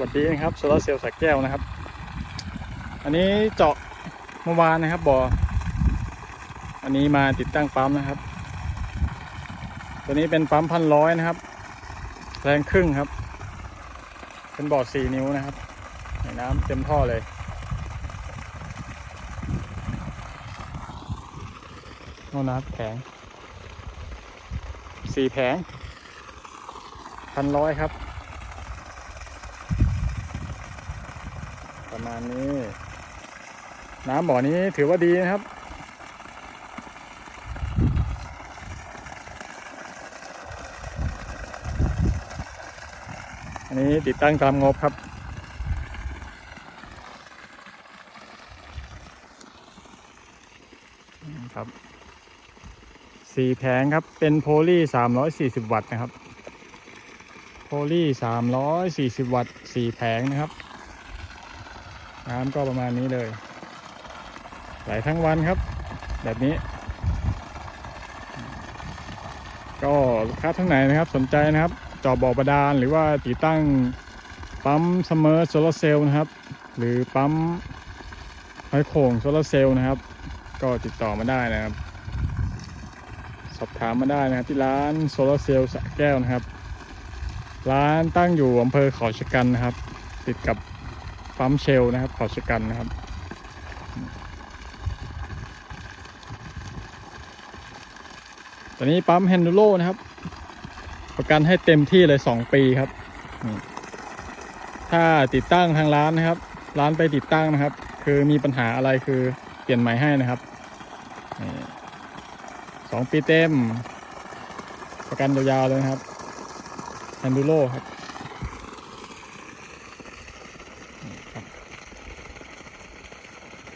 วัสดีนะครับโซลาร์เซลล์สักแก้วนะครับ อันนี้เจาะเมื่อวานนะครับบ่ออันนี้มาติดตั้งปั๊มนะครับ ตัวนี้เป็นปั๊มพันร้อยนะครับ แรงครึ่งครับ เป็นบ่อสี่นิ้วนะครับในน้ำเต็มท่อเลยโน่นนะครับแผงสี่แผงพันร้อยครับ ประมาณนี้ น้ำบ่อนี้ถือว่าดีนะครับ อันนี้ติดตั้งตามงบครับครับสี่แผงครับ เป็นโพลีสามร้อยสี่สิบวัตต์นะครับ โพลีสามร้อยสี่สิบวัตต์สี่แผงนะครับ น้ำก็ประมาณนี้เลย ไหลทั้งวันครับ แบบนี้ ก็ลูกค้าท่านไหนนะครับ สนใจนะครับจอบ่อบาดาลหรือว่าติดตั้งปั๊มซัมอร์โซลาเซลล์นะครับ หรือปั๊มไฮโข่งโซลาเซลล์นะครับ ก็ติดต่อมาได้นะครับ สอบถามมาได้นะครับที่ร้านโซลาเซลล์สะแก้วนะครับ ร้านตั้งอยู่อำเภอเขาชะกันนะครับ ติดกับ ปั๊มเชลนะครับเขาชะกันนะครับ ตอนนี้ปั๊มแฮนดูโลนะครับ ประกันให้เต็มที่เลย 2 ปีครับ ถ้าติดตั้งทางร้านนะครับ ร้านไปติดตั้งนะครับ คือมีปัญหาอะไรคือเปลี่ยนใหม่ให้นะครับสองปีเต็ม ประกันยาวๆเลยครับแฮนดูโลครับนี่ครับ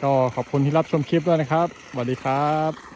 ก็ขอบคุณที่รับชมคลิปด้วยนะครับสวัสดีครับ